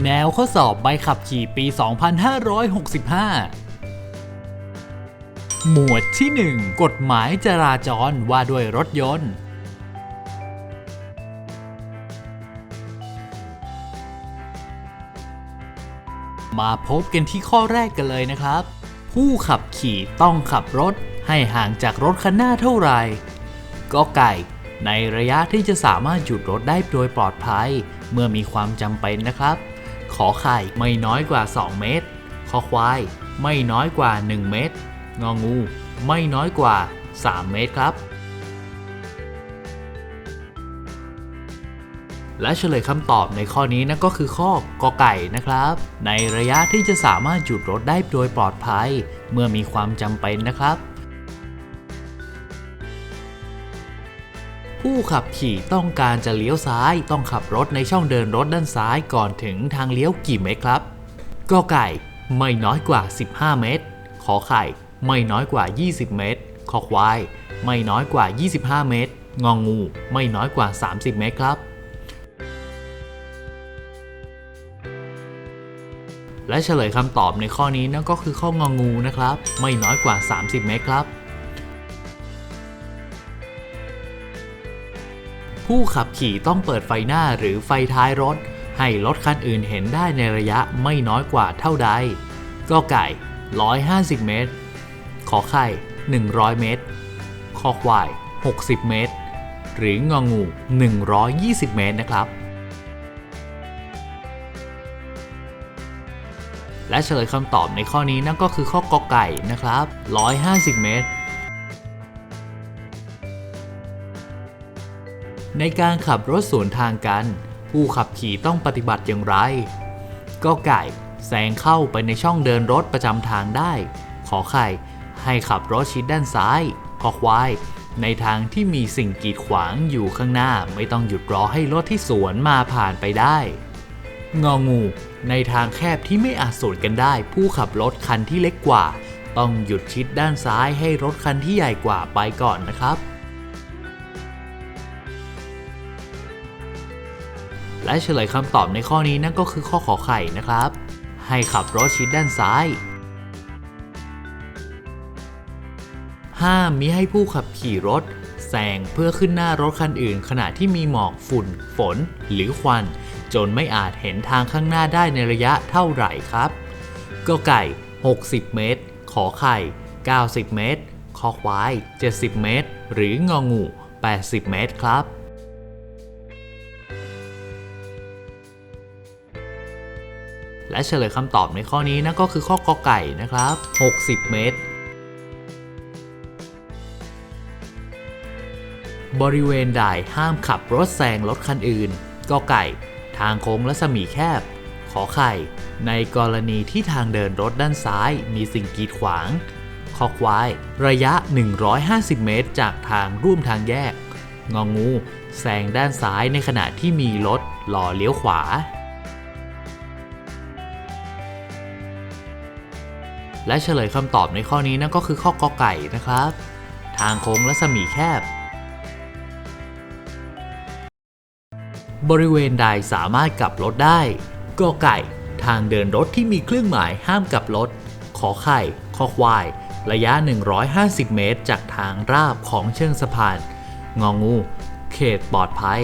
แนวข้อสอบใบขับขี่ปี 2565หมวดที่ 1 กฎหมายจราจรว่าด้วยรถยนต์ มาพบกันที่ข้อแรกกันเลยนะครับ ผู้ขับขี่ต้องขับรถให้ห่างจากรถคันหน้าเท่าไหร่ก็ไก่ ในระยะที่จะสามารถหยุดรถได้โดยปลอดภัย เมื่อมีความจำเป็นนะครับ ขอไข่ไม่น้อยกว่า 2 เมตร ขอควายไม่น้อยกว่า 1 เมตร งองู ไม่น้อยกว่า 3 เมตรครับ และเฉลยคำตอบในข้อนี้นั่นก็คือข้อกอไก่นะครับ ในระยะที่จะสามารถหยุดรถได้โดยปลอดภัย เมื่อมีความจำเป็นนะครับ ผู้ขับขี่ต้องการจะเลี้ยวซ้าย ต้องขับรถในช่องเดินรถด้านซ้ายก่อนถึงทางเลี้ยวกี่เมตรครับกอไก่ไม่น้อยกว่า 15 เมตร ขอไข่ไม่น้อยกว่า 20 เมตร ขอควาย ไม่น้อยกว่า 25 เมตร งองู ไม่น้อยกว่า 30 เมตรครับ และเฉลยคำตอบในข้อนี้นั่นก็คือข้ององูนะครับ ไม่น้อยกว่า 30 เมตรครับ ผู้ขับขี่ต้องเปิดไฟหน้าหรือไฟท้ายรถ ให้รถคันอื่นเห็นได้ในระยะไม่น้อยกว่าเท่าใดก็ไก่ 150 เมตร ขอไข่ 100 เมตร คอควาย 60 เมตร หรืององู 120 เมตรนะครับ และเฉลยคำตอบในข้อนี้นั่นก็คือข้อกอไก่นะครับ 150 เมตร ในการขับรถสวนทางกัน ผู้ขับขี่ต้องปฏิบัติอย่างไร ก็ไก่แซงเข้าไปในช่องเดินรถประจำทางได้ ขอไข่ ให้ขับรถชิดด้านซ้ายขอควาย ในทางที่มีสิ่งกีดขวางอยู่ข้างหน้าไม่ต้องหยุดรอให้รถที่สวนมาผ่านไปได้ งองู ในทางแคบที่ไม่อาจสวนกันได้ ผู้ขับรถคันที่เล็กกว่า ต้องหยุดชิดด้านซ้ายให้รถคันที่ใหญ่กว่าไปก่อนนะครับ และเฉลยคำตอบในข้อนี้นั่นก็คือข้อขอไข่นะครับ ให้ขับรถชิดด้านซ้าย ห้ามมิให้ผู้ขับขี่รถแซงเพื่อขึ้นหน้ารถคันอื่น ขณะที่มีหมอกฝุ่น ฝน หรือควัน จนไม่อาจเห็นทางข้างหน้าได้ในระยะเท่าไหร่ครับก็ไก่ 60 เมตร ขอไข่ 90 เมตร คอควาย 70 เมตร หรืององู 80 เมตรครับ และเฉลยคำตอบในข้อนี้นั่นก็คือข้อกอไก่นะครับ 60 เมตร บริเวณใดห้ามขับรถแซงรถคันอื่นกอไก่ ทางโค้งและสมีแคบ ขอไข่ ในกรณีที่ทางเดินรถด้านซ้าย มีสิ่งกีดขวางคอควาย ระยะ 150 เมตร จากทางร่วมทางแยก งองู แซงด้านซ้ายในขณะที่มีรถหล่อเลี้ยวขวา และเฉลยคำตอบในข้อนี้นั่นก็คือข้อกอไก่นะครับ ทางโค้งและสมีแคบ บริเวณใดสามารถกลับรถได้กอไก่ ทางเดินรถที่มีเครื่องหมายห้ามกลับรถ ขอไข่คอควาย ระยะ 150 เมตร จากทางราบของเชิงสะพาน งองู เขตปลอดภัย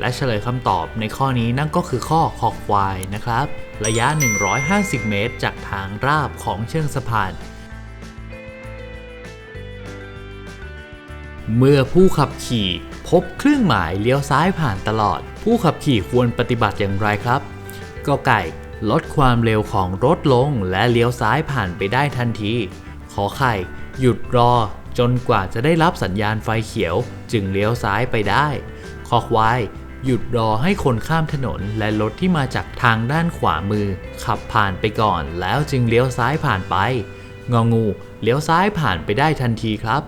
และเฉลยคำตอบในข้อนี้นั่นก็คือข้อคอควายนะครับ ระยะ 150 เมตร จากทางราบของเชิงสะพานเมื่อผู้ขับขี่พบเครื่องหมายเลี้ยวซ้ายผ่านตลอด ผู้ขับขี่ควรปฏิบัติอย่างไรครับก็ไก่ลดความเร็วของรถลงและเลี้ยวซ้ายผ่านไปได้ทันที ขอไข่ หยุดรอจนกว่าจะได้รับสัญญาณไฟเขียว จึงเลี้ยวซ้ายไปได้คอควาย หยุดรอให้คนข้ามถนนและรถที่มาจากทางด้านขวามือ ขับผ่านไปก่อนแล้วจึงเลี้ยวซ้ายผ่านไป งองูเลี้ยวซ้ายผ่านไปได้ทันทีครับ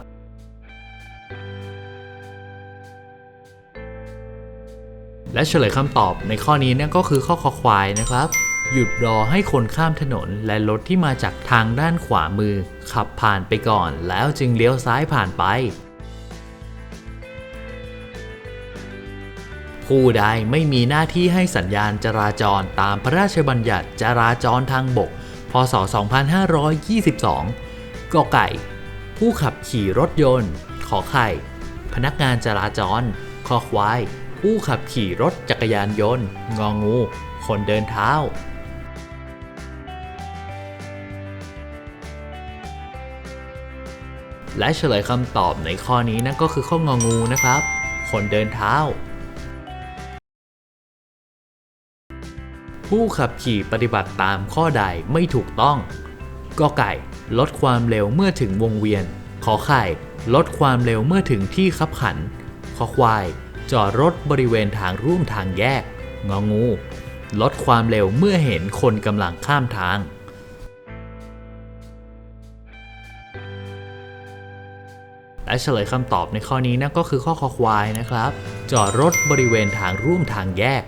และเฉลยคำตอบในข้อนี้เนี่ยก็คือข้อคอควายนะครับ หยุดรอให้คนข้ามถนนและรถที่มาจากทางด้านขวามือ ขับผ่านไปก่อนแล้วจึงเลี้ยวซ้ายผ่านไป ผู้ใดไม่มีหน้าที่ให้สัญญาณจราจรตามพระราชบัญญัติจราจรทางบก พศ 2522 กไก่ ผู้ขับขี่รถยนต์ ขอไข่ พนักงานจราจร คอควาย ผู้ขับขี่รถจักรยานยนต์ งองู คนเดินเท้าและเฉลยคำตอบในข้อนี้นั่นก็คือข้ององูนะครับ คนเดินเท้า ผู้ขับขี่ปฏิบัติตามข้อใดไม่ถูกต้องกอไก่ลดความเร็วเมื่อถึงวงเวียน ขอไข่ ลดความเร็วเมื่อถึงที่ขับขัน ขอควาย จอดรถบริเวณทางร่วมทางแยก งองู ลดความเร็วเมื่อเห็นคนกำลังข้ามทาง และเฉลยคำตอบในข้อนี้นั่นก็คือข้อคอควายนะครับ จอดรถบริเวณทางร่วมทางแยก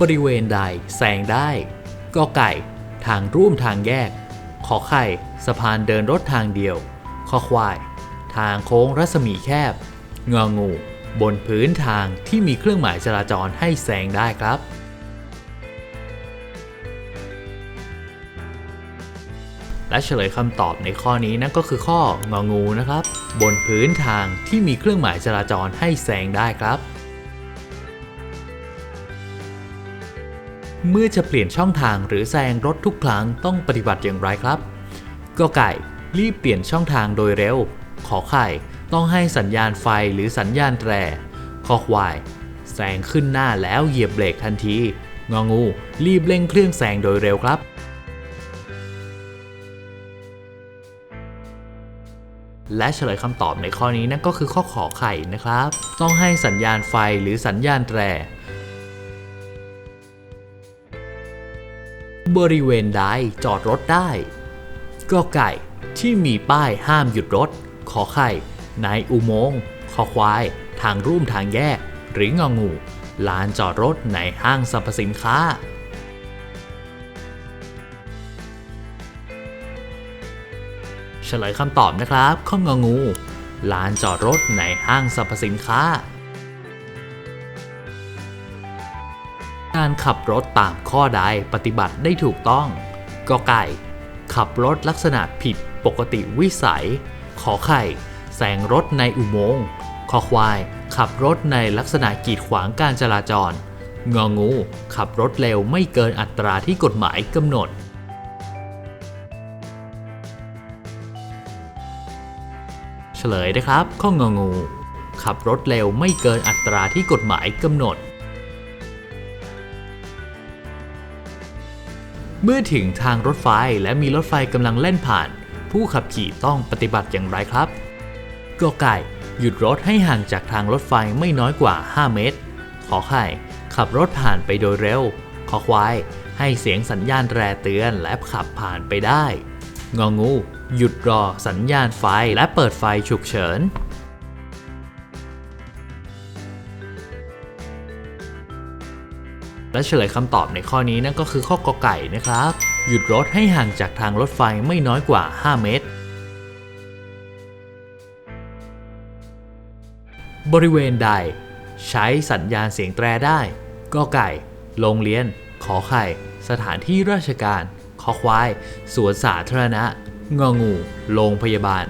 บริเวณใดแซงได้กอไก่ ทางร่วมทางแยก ขอไข่ สะพานเดินรถทางเดียว ขอควาย ทางโค้งรัศมีแคบ งองู บนพื้นทางที่มีเครื่องหมายจราจรให้แซงได้ครับและเฉลยคำตอบในข้อนี้นั่นก็คือข้ององูนะครับ บนพื้นทางที่มีเครื่องหมายจราจรให้แซงได้ครับ เมื่อจะเปลี่ยนช่องทางหรือแซงรถทุกครั้งต้องปฏิบัติอย่างไรครับก็ไก่ รีบเปลี่ยนช่องทางโดยเร็ว ขอไข่ ต้องให้สัญญาณไฟหรือสัญญาณแตรคอควาย แซงขึ้นหน้าแล้วเหยียบเบรกทันที งองู รีบเร่งเครื่องแซงโดยเร็วครับและเฉลยคำตอบในข้อนี้นั่นก็คือข้อขอไข่นะครับ ต้องให้สัญญาณไฟหรือสัญญาณแตร บริเวณใดจอดรถได้ก็ไก่ที่มีป้ายห้ามหยุดรถ ขอไข่ในอุโมงค์ขอควาย ทางร่วมทางแยก หรืององู ลานจอดรถในห้างสรรพสินค้า เฉลยคำตอบนะครับข้ององู ลานจอดรถในห้างสรรพสินค้า การขับรถตามข้อใดปฏิบัติได้ถูกต้องกอไก่ ขับรถลักษณะผิดปกติวิสัย ขอไข่แซงรถในอุโมงค์คอควาย ขับรถในลักษณะกีดขวางการจราจร งองู ขับรถเร็วไม่เกินอัตราที่กฎหมายกำหนดเฉลยนะครับข้ององู ขับรถเร็วไม่เกินอัตราที่กฎหมายกำหนด เมื่อถึงทางรถไฟและมีรถไฟกำลังเล่นผ่าน ผู้ขับขี่ต้องปฏิบัติอย่างไรครับกไก่หยุดรถให้ห่างจากทางรถไฟไม่น้อยกว่า 5 เมตร ขอไข่ ขับรถผ่านไปโดยเร็ว ขอควาย ให้เสียงสัญญาณแตรเตือนและขับผ่านไปได้ งองู หยุดรอสัญญาณไฟและเปิดไฟฉุกเฉิน และเฉลยคำตอบในข้อนี้นั่นก็คือข้อกอไก่นะครับ หยุดรถให้ห่างจากทางรถไฟไม่น้อยกว่า 5 เมตร บริเวณใด ใช้สัญญาณเสียงแตรได้กอไก่ โรงเรียน ขอไข่ สถานที่ราชการ ขอควาย สวนสาธารณะ งองู โรงพยาบาล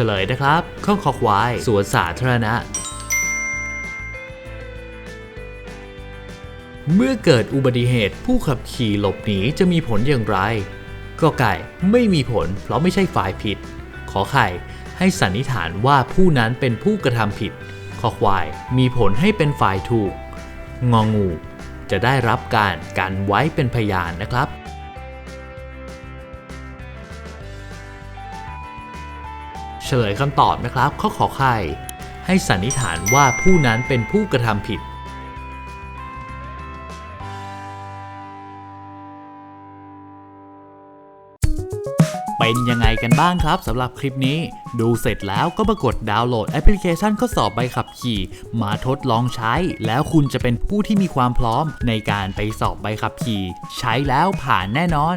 ฉลยนะครับข้อคอควายสวนสาธารณะเมื่อเกิดอุบัติเหตุผู้ขับขี่หลบหนีจะมีผลอย่างไรก็ไก่ไม่มีผลเพราะไม่ใช่ฝ่ายผิด ขอไข่ให้สันนิษฐานว่าผู้นั้นเป็นผู้กระทำผิด ขอควายมีผลให้เป็นฝ่ายถูก งองู จะได้รับการกันไว้เป็นพยานนะครับ ฉลยคำตอบนะครับข้อขอไข่ให้สันนิษฐานว่าผู้นั้นเป็นผู้กระทำผิด เป็นยังไงกันบ้างครับสำหรับคลิปนี้ ดูเสร็จแล้วก็มากดดาวน์โหลดแอปพลิเคชันข้อสอบใบขับขี่ มาทดลองใช้ แล้วคุณจะเป็นผู้ที่มีความพร้อมในการไปสอบใบขับขี่ ใช้แล้วผ่านแน่นอน